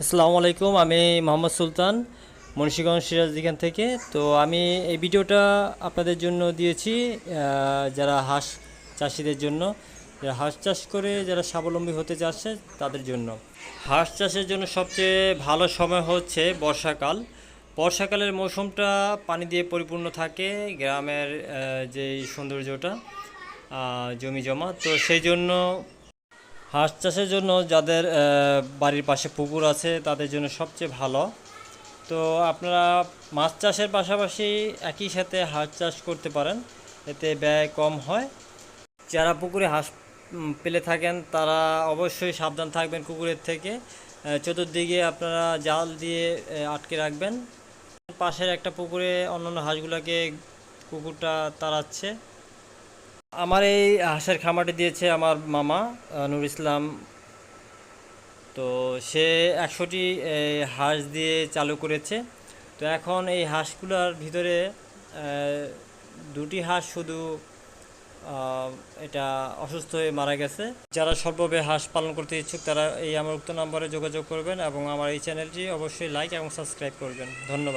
আসসালামু আলাইকুম আমি মোহাম্মদ সুলতান, মুন্সিগঞ্জ সিরাজদিখান থেকে। তো আমি এই ভিডিওটা আপনাদের জন্য দিয়েছি যারা হাঁস চাষিদের জন্য। যারা হাঁস চাষ করে, যারা স্বাবলম্বী হতে চাচ্ছে, তাদের জন্য। হাঁস চাষের জন্য সবচেয়ে ভালো সময় হচ্ছে বর্ষাকাল। বর্ষাকালের মৌসুমটা পানি দিয়ে পরিপূর্ণ থাকে গ্রামের যেই সৌন্দর্যটা জমি জমা। তো সেই জন্য হাঁস চাষের জন্য যাদের বাড়ির পাশে পুকুর আছে, তাদের জন্য সবচেয়ে ভালো। তো আপনারা মাছ চাষের পাশাপাশি একই সাথে হাঁস চাষ করতে পারেন। এতে ব্যয় কম হয়। যারা পুকুরে হাঁস পেলে থাকেন, তারা অবশ্যই সাবধান থাকবেন কুকুরের থেকে। চতুর্দিকে আপনারা জাল দিয়ে আটকে রাখবেন। পাশের একটা পুকুরে অন্যান্য হাঁসগুলোকে কুকুরটা তাড়াচ্ছে। আমার এই হাঁসের খামারটি দিয়েছে আমার মামা নুর ইসলাম। তো সে একশোটি হাঁস দিয়ে চালু করেছে। তো এখন এই হাঁসগুলোর ভিতরে দুটি হাঁস শুধু এটা অসুস্থ হয়ে মারা গেছে। যারা সর্বভাবে হাঁস পালন করতে ইচ্ছুক, তারা এই আমার উক্ত নম্বরে যোগাযোগ করবেন এবং আমার এই চ্যানেলটি অবশ্যই লাইক এবং সাবস্ক্রাইব করবেন। ধন্যবাদ।